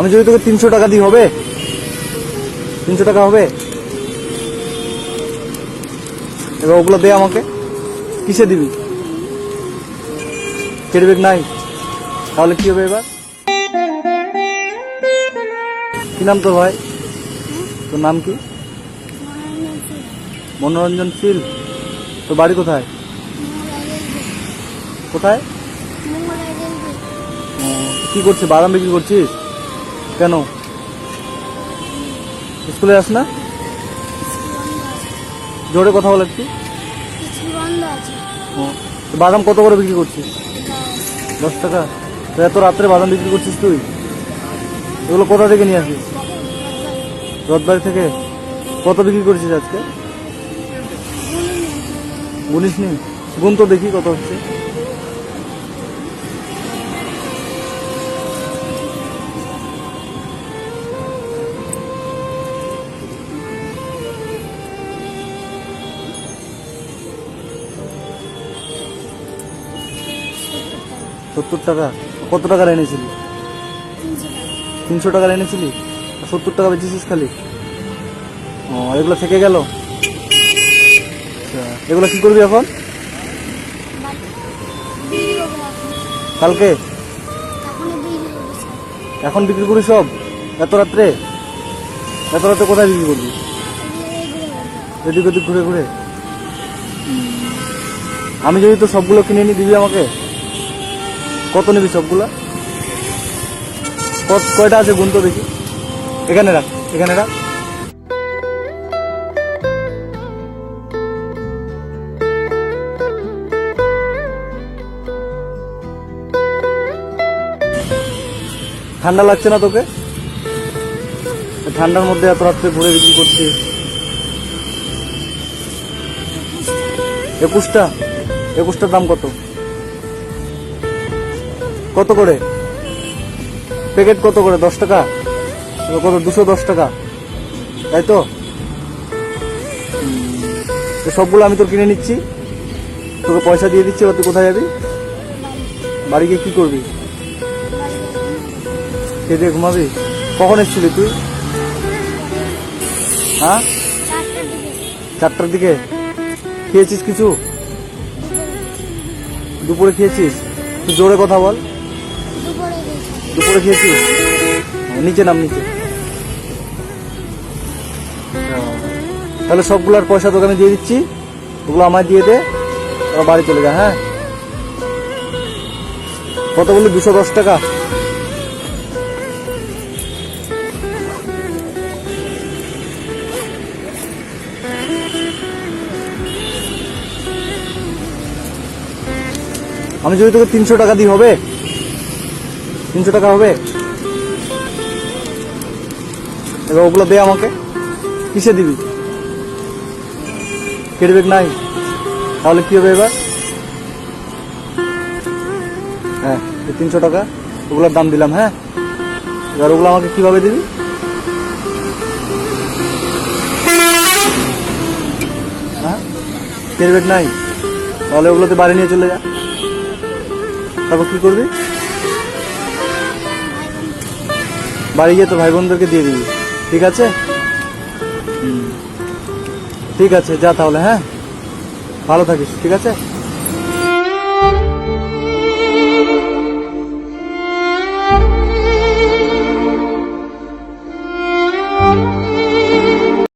আমি যদি তোকে তিনশো টাকা দিই হবে? তিনশো টাকা হবে? এবার ওগুলো দে আমাকে। কিসে দিবি? কেটবেক নাই? তাহলে কি হবে এবার? কি নাম তোর ভাই? তোর নাম কি? মনোরঞ্জন শীল। তোর বাড়ি কোথায়? কোথায়? কি করছিস? বাদাম বিক্রি করছিস? কেন? স্কুলে আস না? জোরে কথা বল তো বাদাম কত করে বিক্রি করছিস? দশ টাকা? তো এত রাত্রে বাদাম বিক্রি করছিস তুই? এগুলো কোথা থেকে নিয়ে আসিস রথবাড়ি থেকে? কত বিক্রি করছিস আজকে? গুনিস নি? গুন তো দেখি কত হচ্ছে। সত্তর টাকা। কত টাকার এনেছিলি তিনশো টাকার এনেছিলি সত্তর টাকা বেঁচেছিস খালি? ও এগুলো থেকে গেল? আচ্ছা এগুলো কি করবি এখন? কালকে? এখন বিক্রি করি সব? এত রাত্রে? এত রাত্রে কোথায় বিক্রি করবি? এদিক ওদিক ঘুরে ঘুরে? আমি যদি তো সবগুলো কিনে নিই দিবি আমাকে? কত নিবি সবগুলা? কয়টা আছে গুন তো দেখি? এখানে রাখ এখানে রাখ। ঠান্ডা লাগছে না তোকে? ঠান্ডার মধ্যে এত রাত্রে ঘুরে বিক্রি করছিস। একুশটা, একুশটার দাম কত? কত করে? প্যাকেট কত করে? দশ টাকা? কত? দুশো দশ টাকা। তাই তো? সবগুলো আমি তোর কিনে নিচ্ছি। তোকে পয়সা দিয়ে দিচ্ছি তুই কোথায় যাবি? বাড়ি গিয়ে কি করবি? দিয়ে ঘুমাবি? কখন এসেছিলি তুই? হ্যাঁ? চারটার দিকে। খেয়েছিস কিছু? দুপুরে খেয়েছিস? তুই জোরে কথা বল। দুপুরে খেয়েছি। নিচে নাম নিচে। তাহলে সবগুলোর পয়সা তোকে আমি দিয়ে দিচ্ছি। ওগুলো আমায় দিয়ে দে তারপর বাড়ি চলে যা হ্যাঁ? কত বললি? দুশো দশ টাকা। আমি যদি তোকে তিনশো টাকা দিই, হবে? তিনশো টাকা হবে? এবার ওগুলো দে আমাকে। কিসে দিবি? কেটবেক নাই। তাহলে কি হবে এবার? হ্যাঁ তিনশো টাকা, ওগুলোর দাম দিলাম হ্যাঁ? এবার ওগুলো আমাকে কীভাবে দিবি? হ্যাঁ? কেটবেক নাই। তাহলে ওগুলোতে বাড়ি নিয়ে চলে যা। তারপর কি করবি? বাড়ি গিয়ে তো ভাই বোনদেরকে দিয়ে দিবি। ঠিক আছে। ঠিক আছে, যা তাহলে হ্যাঁ? ভালো থাকিস, ঠিক আছে?